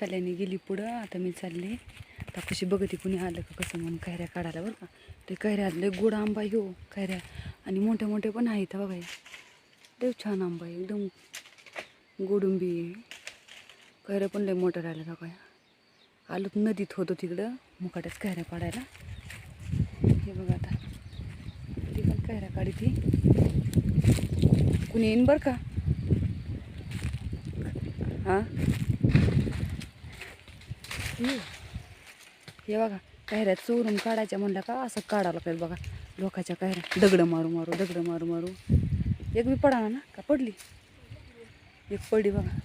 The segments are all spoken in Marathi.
कल्याणी गेली पुढं. आता मी चालले. आता कशी बघते कुणी आलं का कसं म्हणून कैऱ्या काढायला बरं का. ते कैऱ्या लय गोड आंबा आहे हो कैऱ्या आणि मोठ्या मोठ्या पण आहेत हो बघा लय छान आंबा आहे एकदम गोडुंबी कैऱ्या पण लय मोठ्या राहिल्या का काय आलो नदीत होतो तिकडं मुकाट्याच कैऱ्या काढायला हे बघा आता. ती पण कैऱ्या काढी ती कुणी येईन बरं का? हां? हे बघा कैऱ्या चोरून काढायच्या म्हणलं का असं काढावं पाहिजे बघा. लोकाच्या कैऱ्या दगडं मारू मारू दगडं मारू मारू. एक बी पडा ना का पडली? एक पडली बघा.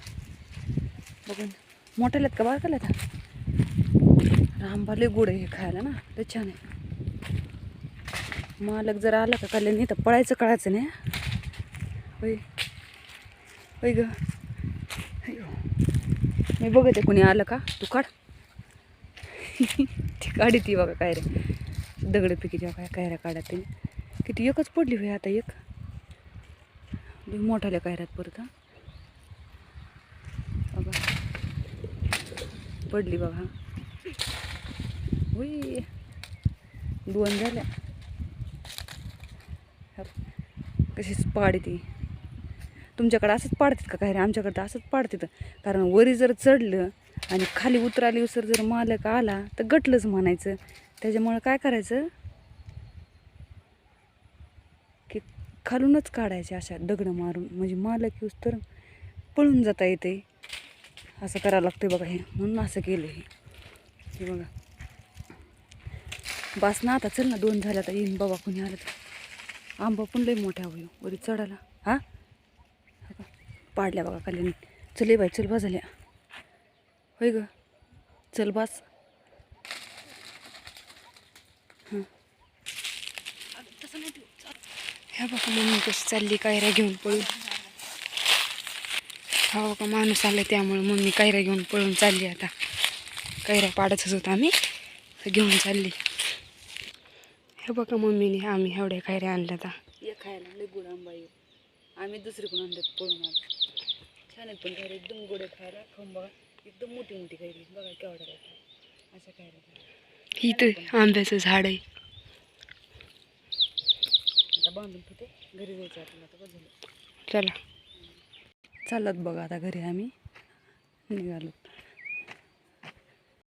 बघून. मोठ्याल्यात का बारकाल्यात आंबा रामबाले गोड हे खायला ना ते छान आहे. मालक जर आला का कल्याण तर पळायचं कळायचं नाही होय. होय ग. मी बघते कुणी आलं का? तू काढ. ती काढी ती बघा काय रे. दगड पिकीच्या काय कायऱ्या काढत ते किती एकच पडली होय आता एक. मोठाल्या कायऱ्यात परत बघा. पडली बघा. होई दोन झाल्या. कशीच पाडी ती. तुमच्याकडं असंच पाडतात का काय रे? आमच्याकडं तर असंच पाडतात. कारण वरी जर चढलं आणि खाली उतरालीवसर जर मालक आला तर गटलंच म्हणायचं. त्याच्यामुळं काय करायचं? की खालूनच काढायचे अशा दगडं मारून. म्हणजे मालक येऊस तर पळून जाता येते. असं करावं लागतं बघा हे. म्हणून असं केलं हे. हे बघा. बास ना आता चल ना दोन झाल्या आता येईन बाबा कोणी आलं तर. आंबा पण लई मोठ्या होईल वरी चढायला. हा? हा पाडल्या बघा खाली. चल बाई चल बा झाल्या. होय ग. चल बास. हं. ह्या बघा मम्मी कशी चालली कायऱ्या घेऊन पळून. हा बघा माणूस आला त्यामुळे मम्मी कायऱ्या घेऊन पळून चालली आता. कायऱ्या पाडतच होतो आम्ही. घेऊन चालली. हे बघा मम्मीने आम्ही एवढ्या कायऱ्या आणल्या आता. एक खायला लय गोड आंबा आहे. आम्ही दुसरीकडून आणल्यात पळून आलो. छान आहेत पण कैरी एकदम गोड खायला खाऊन बघा. एकदम मोठी मोठी कैरी बघा केवढ्या राहतात अशा कैऱ्या इथं आंब्याचं झाड आहे. आता बांधून ठेवते. घरी जायचं आपल्याला आता झालं चला. चालत बघा आता घरी आम्ही. निघालो.